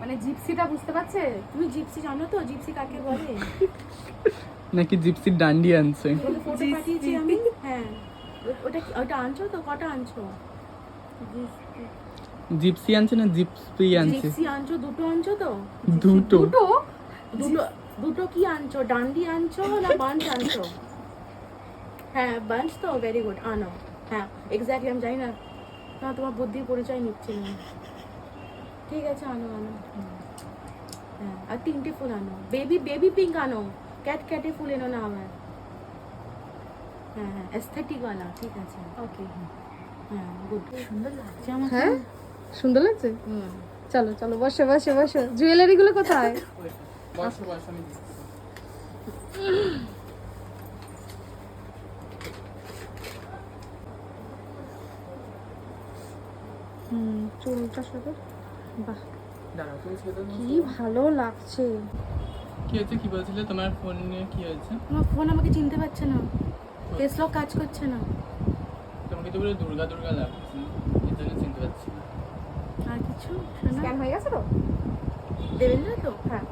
মানে জিপসিটা বুঝতে পারছে? তুমি জিপসি জানো তো? জিপসি কাকে বলে? নাকি জিপসির ডান্ডি আনছে। ফটো পাঠিয়েছি আমি। হ্যাঁ। ওটা ওটা আনছো তো? কটা আনছো? জিপসি। আনছে না জিপসি আনছে? জিপসি আনছো? দুটো আনছো তো? দুটো। দুটো? দুটো দুটো কি আনছো? ডান্ডি আনছো না বাঞ্চ আনছো? হ্যাঁ বাঞ্চ তো ভেরি গুড আনো। হ্যাঁ এক্স্যাক্টলি আমি জানি না। না তোমার বুদ্ধির পরিচয় নিচ্ছি না। ঠিক আছে আনো আনো। হ্যাঁ আর তিনটে ফুল আনো। বেবি বেবি পিঙ্ক আনো। ক্যাট ক্যাটে ফুল এনো না আমার। হ্যাঁ হ্যাঁ ঠিক আছে। ওকে হ্যাঁ গুড সুন্দর লাগছে আমার। হ্যাঁ? সুন্দর লাগছে? হুম। চলো চলো বসো বসো বসো। জুয়েলারি গুলো কোথায়? বসো বসো আমি হুম চুলটা শুধু বাহ। কি ভালো লাগছে। কি হয়েছে কি বলছিলে? তোমার ফোন নিয়ে কি হয়েছে? আমার ফোন আমাকে চিনতে পারছে না। ফেস লক কাজ করছে না। তোমাকে তো বলে দুর্গা দুর্গা লাগছে। এই জন্য চিনতে পারছি না। আর কিছু? স্ক্যান হয়ে গেছে তো? দেবেন না তো? হ্যাঁ।